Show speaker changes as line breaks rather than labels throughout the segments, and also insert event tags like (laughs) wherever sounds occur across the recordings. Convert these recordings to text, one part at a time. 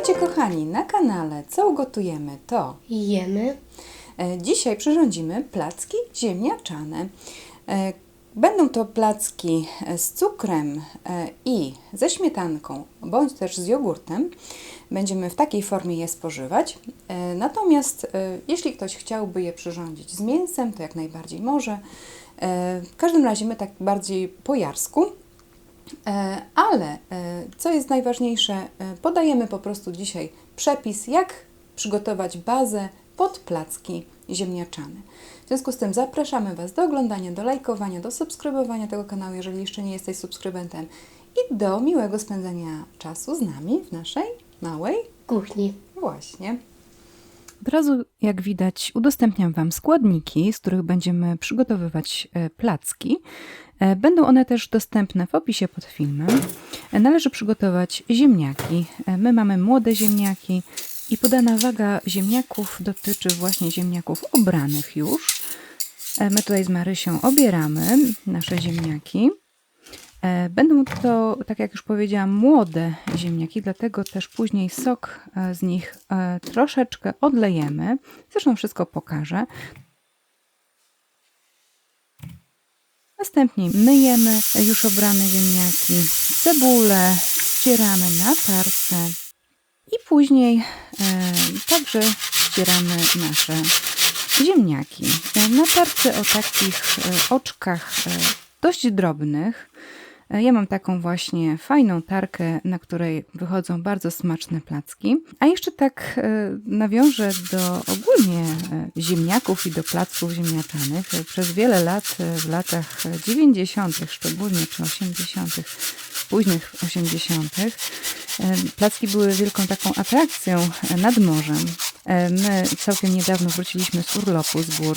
Witajcie kochani na kanale Co ugotujemy to
Jemy.
E, Dzisiaj przyrządzimy placki ziemniaczane. E, Będą to placki e, z cukrem i ze śmietanką, bądź też z jogurtem. Będziemy w takiej formie je spożywać. Natomiast jeśli ktoś chciałby je przyrządzić z mięsem, to jak najbardziej może. W każdym razie my tak bardziej po jarsku. E, Ale e, co jest najważniejsze, e, podajemy po prostu dzisiaj przepis, jak przygotować bazę pod placki ziemniaczane. W związku z tym zapraszamy Was do oglądania, do lajkowania, do subskrybowania tego kanału, jeżeli jeszcze nie jesteś subskrybentem i do miłego spędzania czasu z nami w naszej małej
Kuchni.
Właśnie. Od razu, jak widać, udostępniam Wam składniki, z których będziemy przygotowywać e, placki. E, Będą one też dostępne w opisie pod filmem. E, Należy przygotować ziemniaki. My mamy młode ziemniaki i podana waga ziemniaków dotyczy właśnie ziemniaków obranych już. My tutaj z Marysią obieramy nasze ziemniaki. E, Będą to, tak jak już powiedziałam, młode ziemniaki, dlatego też później sok e, z nich e, troszeczkę odlejemy. Zresztą wszystko pokażę. Następnie myjemy już obrane ziemniaki, cebulę ścieramy na tarce i później także ścieramy nasze ziemniaki. Na tarce o takich oczkach dość drobnych. E, Ja mam taką właśnie fajną tarkę, na której wychodzą bardzo smaczne placki. A jeszcze tak e, nawiążę do ogólnie e, ziemniaków i do placków ziemniaczanych. Przez wiele lat, w latach 90., szczególnie czy 80., późnych 80., e, placki były wielką taką atrakcją nad morzem. E, My całkiem niedawno wróciliśmy z urlopu z gór,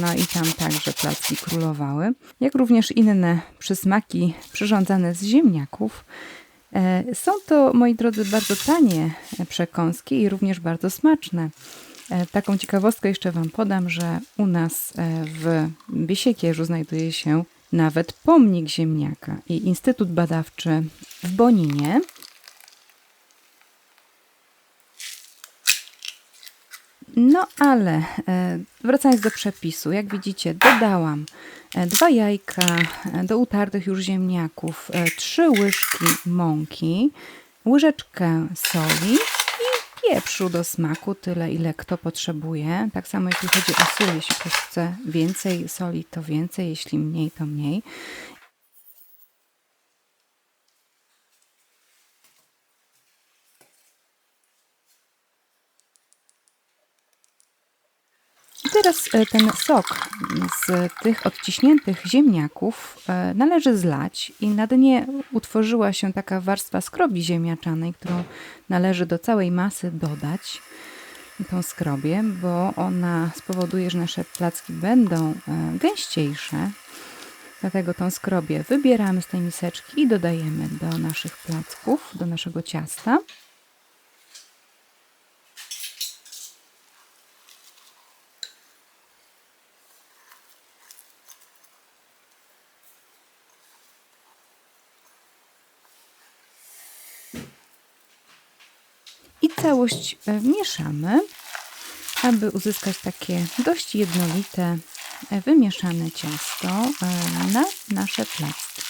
no i tam także placki królowały, jak również inne przysmaki przyrządzane z ziemniaków. E, Są to, moi drodzy, bardzo tanie e, przekąski i również bardzo smaczne. Taką ciekawostkę jeszcze Wam podam, że u nas w Biesiekierzu znajduje się nawet pomnik ziemniaka i Instytut Badawczy w Boninie. No ale e, wracając do przepisu, jak widzicie, dodałam e, dwa jajka e, do utartych już ziemniaków, trzy łyżki mąki, łyżeczkę soli i pieprzu do smaku, tyle ile kto potrzebuje. Tak samo jeśli chodzi o sól, jeśli ktoś chce więcej soli, to więcej, jeśli mniej, to mniej. Teraz e, ten sok z tych odciśniętych ziemniaków e, należy zlać i na dnie utworzyła się taka warstwa skrobi ziemniaczanej, którą należy do całej masy dodać tą skrobię, bo ona spowoduje, że nasze placki będą e, gęściejsze. Dlatego tą skrobię wybieramy z tej miseczki i dodajemy do naszych placków, do naszego ciasta. I całość e, mieszamy, aby uzyskać takie dość jednolite, e, wymieszane ciasto e, na nasze placki.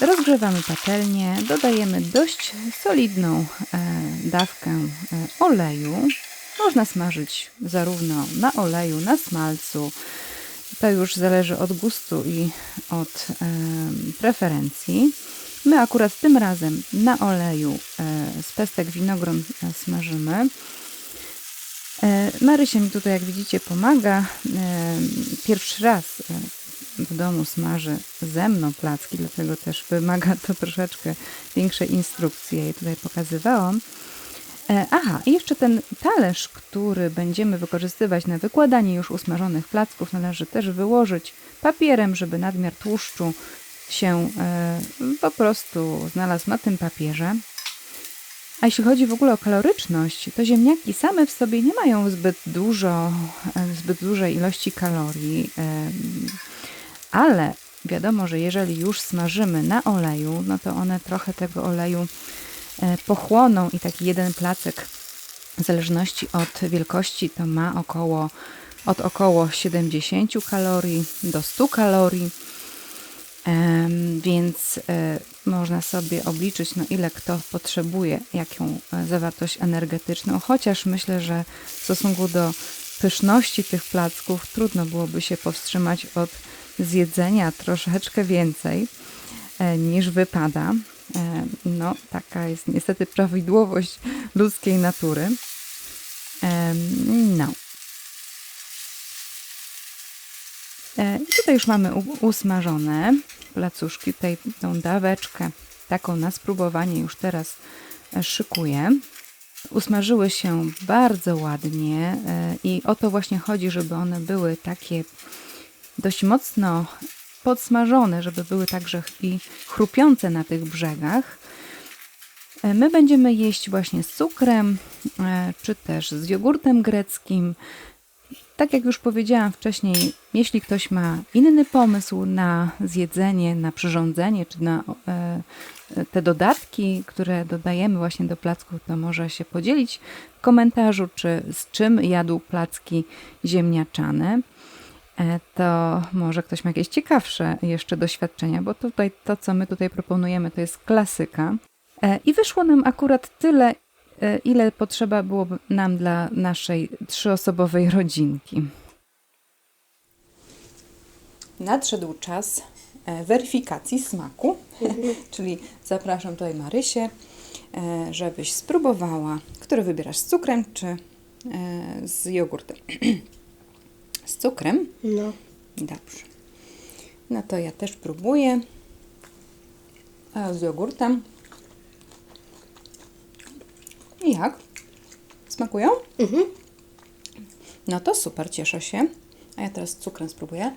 Rozgrzewamy patelnię, dodajemy dość solidną dawkę oleju. Można smażyć zarówno na oleju, na smalcu. To już zależy od gustu i od preferencji. My akurat tym razem na oleju e, z pestek winogron e, smażymy. E, Marysia mi tutaj, jak widzicie, pomaga. Pierwszy raz w domu smaży ze mną placki, dlatego też wymaga to troszeczkę większej instrukcji. Ja jej tutaj pokazywałam. Aha, i jeszcze ten talerz, który będziemy wykorzystywać na wykładanie już usmażonych placków, należy też wyłożyć papierem, żeby nadmiar tłuszczu się e, po prostu znalazł na tym papierze. A jeśli chodzi w ogóle o kaloryczność, to ziemniaki same w sobie nie mają zbyt dużo, e, zbyt dużej ilości kalorii, ale wiadomo, że jeżeli już smażymy na oleju, no to one trochę tego oleju e, pochłoną i taki jeden placek w zależności od wielkości to ma około od około 70 kalorii do 100 kalorii. Więc e, można sobie obliczyć, no ile kto potrzebuje, jaką e, zawartość energetyczną, chociaż myślę, że w stosunku do pyszności tych placków trudno byłoby się powstrzymać od zjedzenia troszeczkę więcej e, niż wypada. No, taka jest niestety prawidłowość ludzkiej natury. No. E, I tutaj już mamy usmażone placuszki. Tutaj tą daweczkę taką na spróbowanie już teraz e, szykuję. Usmażyły się bardzo ładnie e, i o to właśnie chodzi, żeby one były takie dość mocno podsmażone, żeby były także i chrupiące na tych brzegach. E, My będziemy jeść właśnie z cukrem, czy też z jogurtem greckim. Tak jak już powiedziałam wcześniej, jeśli ktoś ma inny pomysł na zjedzenie, na przyrządzenie, czy na e, te dodatki, które dodajemy właśnie do placków, to może się podzielić w komentarzu, czy z czym jadł placki ziemniaczane. E, To może ktoś ma jakieś ciekawsze jeszcze doświadczenia, bo tutaj to, co my tutaj proponujemy, to jest klasyka. E, I wyszło nam akurat tyle, e, ile potrzeba byłoby nam dla naszej trzyosobowej rodzinki. Nadszedł czas e, weryfikacji smaku, (laughs) czyli zapraszam tutaj Marysię, e, żebyś spróbowała, który wybierasz z cukrem czy e, z jogurtem. (clears throat) z cukrem?
No.
Dobrze. No to ja też próbuję. A z jogurtem. I jak? Smakują?
Mhm.
No to super, cieszę się. A ja teraz z cukrem spróbuję.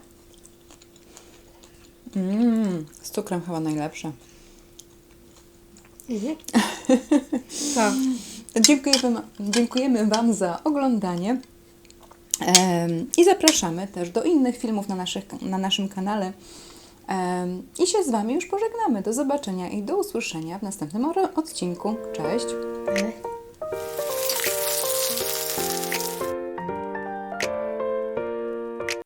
Mm, z cukrem chyba najlepsze.
Mhm. (laughs) Tak.
Dziękujemy, dziękujemy Wam za oglądanie. I zapraszamy też do innych filmów na, naszych, na naszym kanale. I się z Wami już pożegnamy. Do zobaczenia i do usłyszenia w następnym odcinku. Cześć!